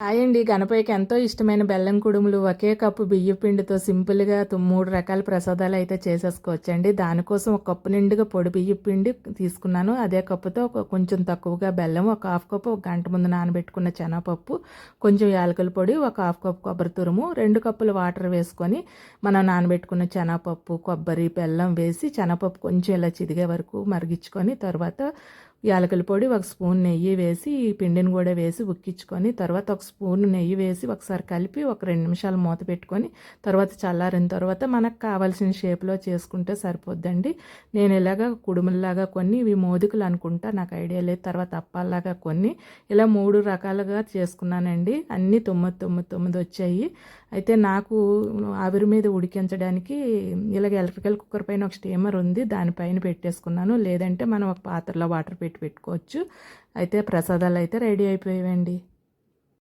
Hi అండి గణపయ్యకి ఎంతో ఇష్టమైన బెల్లం కుడుములు ఒకే కప్పు బియ్య పిండితో సింపుల్గా మూడు రకాల ప్రసాదాలు అయితే చేసేసుకోవచ్చండి. దానికోసం ఒక కప్పు నిండుగా పొడి బియ్య పిండి తీసుకున్నాను. అదే కప్పుతో ఒక కొంచెం తక్కువగా బెల్లం ఒక హాఫ్ కప్పు ఒక గంట ముందు నానబెట్టుకున్న శనగపప్పు కొంచెం యాలకుల పొడి ఒక హాఫ్ కప్పు కొబ్బరి తురుము రెండు కప్పులు వాటర్ వేసుకొని మనం నానబెట్టుకున్న శనగపప్పు కొబ్బరి బెల్లం వేసి శనగపప్పు కొంచెం ఇలా చిదిగే వరకు మరిగించుకొని తర్వాత యాలకుల పొడి ఒక స్పూన్ నెయ్యి వేసి ఈ పిండిని కూడా వేసి ఉక్కించుకొని తర్వాత ఒక స్పూన్ నెయ్యి వేసి ఒకసారి కలిపి ఒక రెండు నిమిషాలు మూత పెట్టుకొని తర్వాత చల్లారిన తర్వాత మనకు కావాల్సిన షేప్లో చేసుకుంటే సరిపోద్దండి. నేను ఇలాగ కుడుముల్లాగా కొన్ని ఇవి మోదుకులు అనుకుంటా నాకు ఐడియా లేదు. తర్వాత అప్పాల్లాగా కొన్ని ఇలా మూడు రకాలుగా చేసుకున్నానండి. అన్నీ తొమ్మిది తొమ్మిది తొమ్మిది వచ్చాయి. అయితే నాకు ఆవిరి మీద ఉడికించడానికి ఇలాగ ఎలక్ట్రికల్ కుక్కర్ పైన ఒక స్టీమర్ ఉంది దానిపైన పెట్టేసుకున్నాను. లేదంటే మనం ఒక పాత్రలో వాటర్ పెట్టి పెట్టుకోవచ్చు. అయితే ప్రసాదాలు అయితే రెడీ అయిపోయాయండి.